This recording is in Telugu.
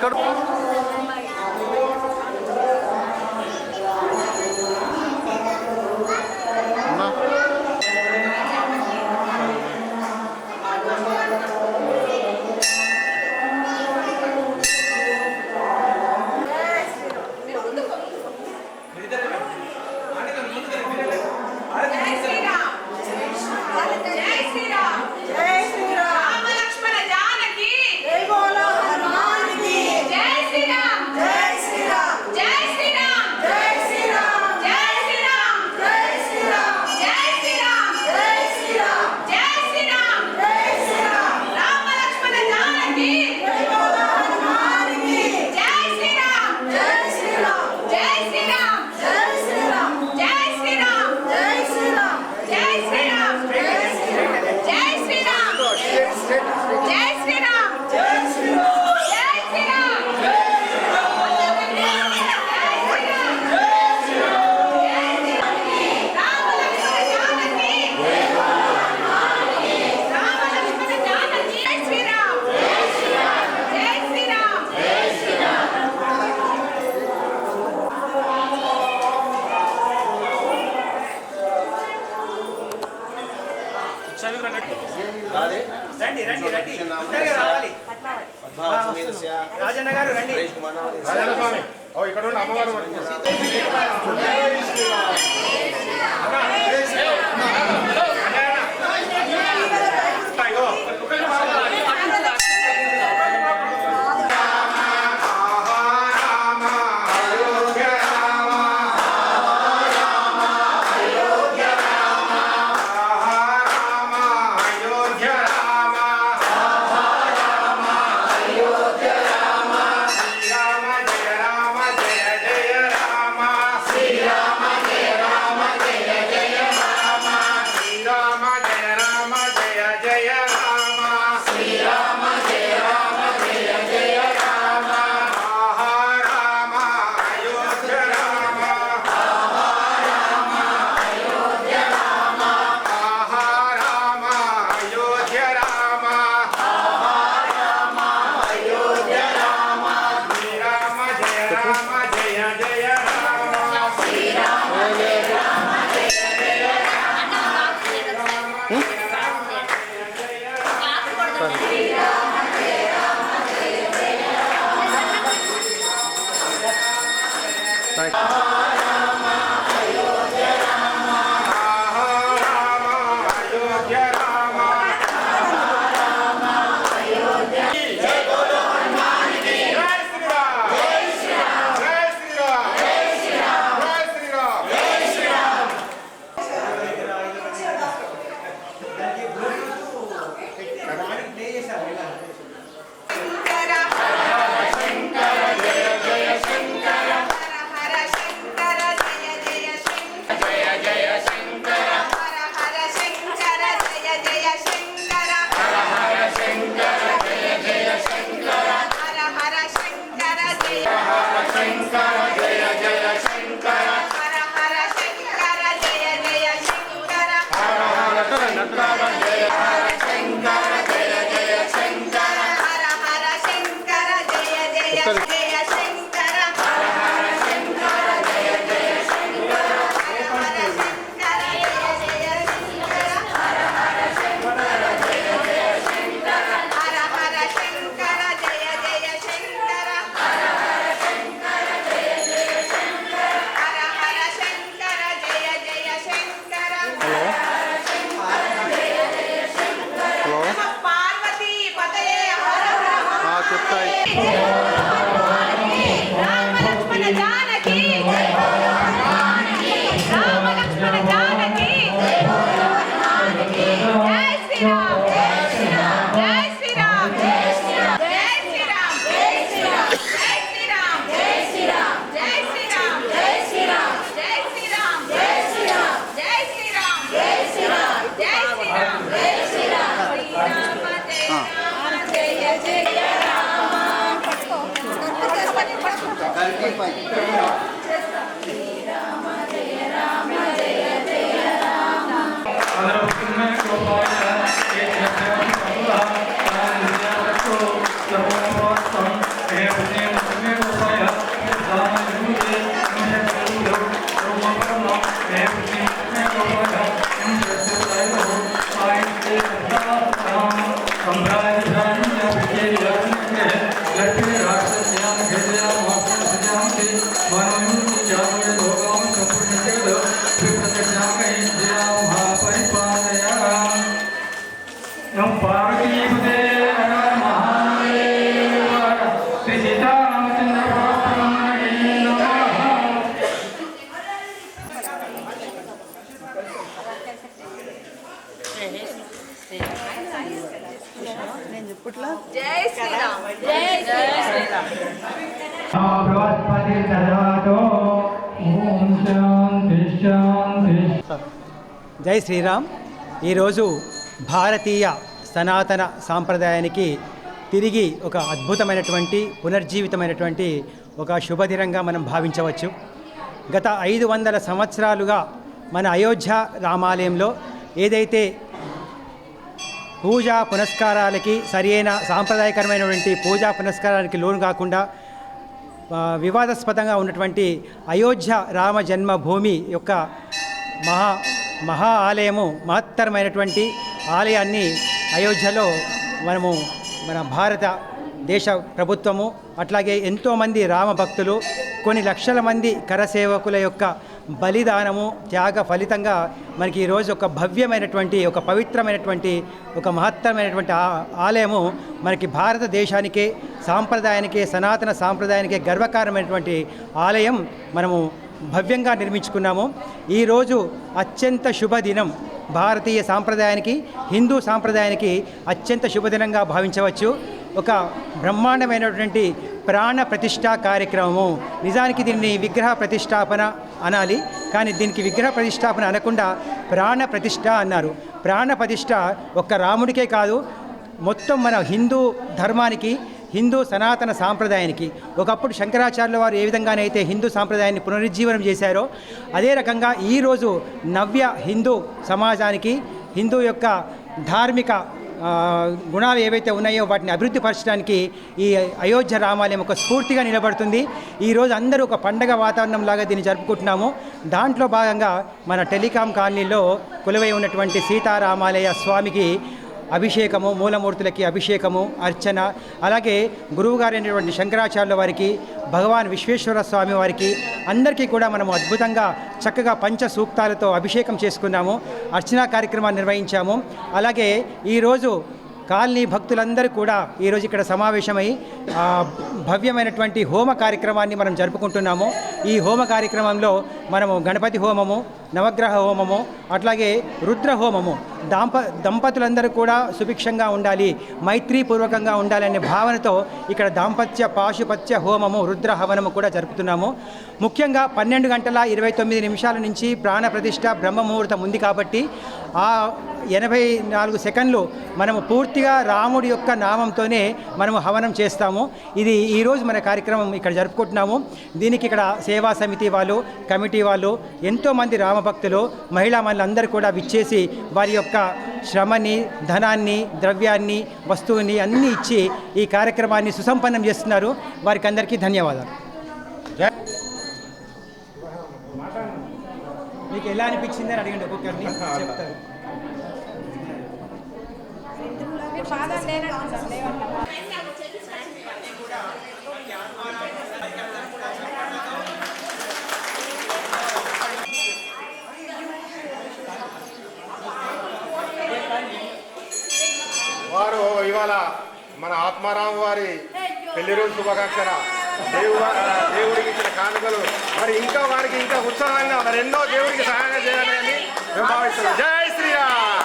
el. రాజన్న గారు రండి. ఇక్కడ అమ్మవారు జై శ్రీరామ్. Thank God. నేను జై శ్రీరామ్. ఈరోజు భారతీయ సనాతన సాంప్రదాయానికి తిరిగి ఒక అద్భుతమైనటువంటి పునర్జీవితమైనటువంటి ఒక శుభదినంగా మనం భావించవచ్చు. గత ఐదు వందల సంవత్సరాలుగా మన అయోధ్య రామాలయంలో ఏదైతే పూజా పునస్కారాలకి సరియైన సాంప్రదాయకరమైనటువంటి పూజా పునస్కారానికి లోను కాకుండా వివాదాస్పదంగా ఉన్నటువంటి అయోధ్య రామ జన్మభూమి యొక్క మహా మహా ఆలయము మహత్తరమైనటువంటి ఆలయాన్ని అయోధ్యలో మనము మన భారత దేశ ప్రభుత్వము అట్లాగే ఎంతోమంది రామ భక్తులు కొన్ని లక్షల మంది కరసేవకుల యొక్క బలిదానము త్యాగ ఫలితంగా మనకి ఈరోజు ఒక భవ్యమైనటువంటి ఒక పవిత్రమైనటువంటి ఒక మహత్తరమైనటువంటి ఆలయము మనకి భారతదేశానికే సాంప్రదాయానికే సనాతన సాంప్రదాయానికే గర్వకారమైనటువంటి ఆలయం మనము భవ్యంగా నిర్మించుకున్నాము. ఈరోజు అత్యంత శుభదినం భారతీయ సాంప్రదాయానికి హిందూ సాంప్రదాయానికి అత్యంత శుభదినంగా భావించవచ్చు. ఒక బ్రహ్మాండమైనటువంటి ప్రాణ ప్రతిష్ఠా కార్యక్రమము. నిజానికి దీన్ని విగ్రహ ప్రతిష్టాపన అనాలి. కానీ దీనికి విగ్రహ ప్రతిష్టాపన అనకుండా ప్రాణ ప్రతిష్ఠ అన్నారు. ప్రాణ ప్రతిష్ఠ ఒక్క రాముడికే కాదు మొత్తం మన హిందూ ధర్మానికి హిందూ సనాతన సాంప్రదాయానికి. ఒకప్పుడు శంకరాచార్యుల వారు ఏ విధంగానైతే హిందూ సాంప్రదాయాన్ని పునరుజ్జీవనం చేశారో అదే రకంగా ఈరోజు నవ్య హిందూ సమాజానికి హిందూ యొక్క ధార్మిక గుణాలు ఏవైతే ఉన్నాయో వాటిని అభివృద్ధి పరచడానికి ఈ అయోధ్య రామాలయం ఒక స్ఫూర్తిగా నిలబడుతుంది. ఈరోజు అందరూ ఒక పండగ వాతావరణం లాగా దీన్ని జరుపుకుంటున్నాము. దాంట్లో భాగంగా మన టెలికాం కాలనీలో కొలువై ఉన్నటువంటి సీతారామాలయ స్వామికి అభిషేకము మూలమూర్తులకి అభిషేకము అర్చన. అలాగే గురువుగారైనటువంటి శంకరాచార్యుల వారికి భగవాన్ విశ్వేశ్వర స్వామి వారికి అందరికీ కూడా మనము అద్భుతంగా చక్కగా పంచ సూక్తాలతో అభిషేకం చేసుకున్నాము అర్చనా కార్యక్రమాన్ని నిర్వహించాము. అలాగే ఈరోజు కాలనీ భక్తులందరూ కూడా ఈరోజు ఇక్కడ సమావేశమై భవ్యమైనటువంటి హోమ కార్యక్రమాన్ని మనం జరుపుకుంటున్నాము. ఈ హోమ కార్యక్రమంలో మనము గణపతి హోమము నవగ్రహ హోమము అట్లాగే రుద్ర హోమము దాంప దంపతులందరూ కూడా సుభిక్షంగా ఉండాలి మైత్రీపూర్వకంగా ఉండాలనే భావనతో ఇక్కడ దాంపత్య పాశుపత్య హోమము రుద్ర హవనము కూడా జరుపుతున్నాము. ముఖ్యంగా పన్నెండు గంటల ఇరవై తొమ్మిది నిమిషాల నుంచి ప్రాణప్రతిష్ట బ్రహ్మముహూర్తం ఉంది కాబట్టి ఆ ఎనభై నాలుగు సెకండ్లు మనము పూర్తి పూర్తిగా రాముడి యొక్క నామంతోనే మనము హవనం చేస్తాము. ఇది ఈరోజు మన కార్యక్రమం ఇక్కడ జరుపుకుంటున్నాము. దీనికి ఇక్కడ సేవా సమితి వాళ్ళు కమిటీ వాళ్ళు ఎంతోమంది రామభక్తులు మహిళా మనులందరూ కూడా విచ్చేసి వారి యొక్క శ్రమని ధనాన్ని ద్రవ్యాన్ని వస్తువుని అన్నీ ఇచ్చి ఈ కార్యక్రమాన్ని సుసంపన్నం చేస్తున్నారు. వారికి అందరికీ ధన్యవాదాలు. మీకు ఎలా అనిపించింది అని అడిగండి ఒక్కొక్కరిని. చెప్తారు. వారు ఇవాళ మన ఆత్మారాం వారి పెళ్ళి రోజు శుభాకాంక్షల దేవు దేవుడికి ఇచ్చిన కానుకలు. మరి ఇంకా వారికి ఇంకా ఉత్సాహంగా మరి ఎన్నో దేవుడికి సహాయంగా చేయాలని మేము భావిస్తున్నాం. జై శ్రీరామ్!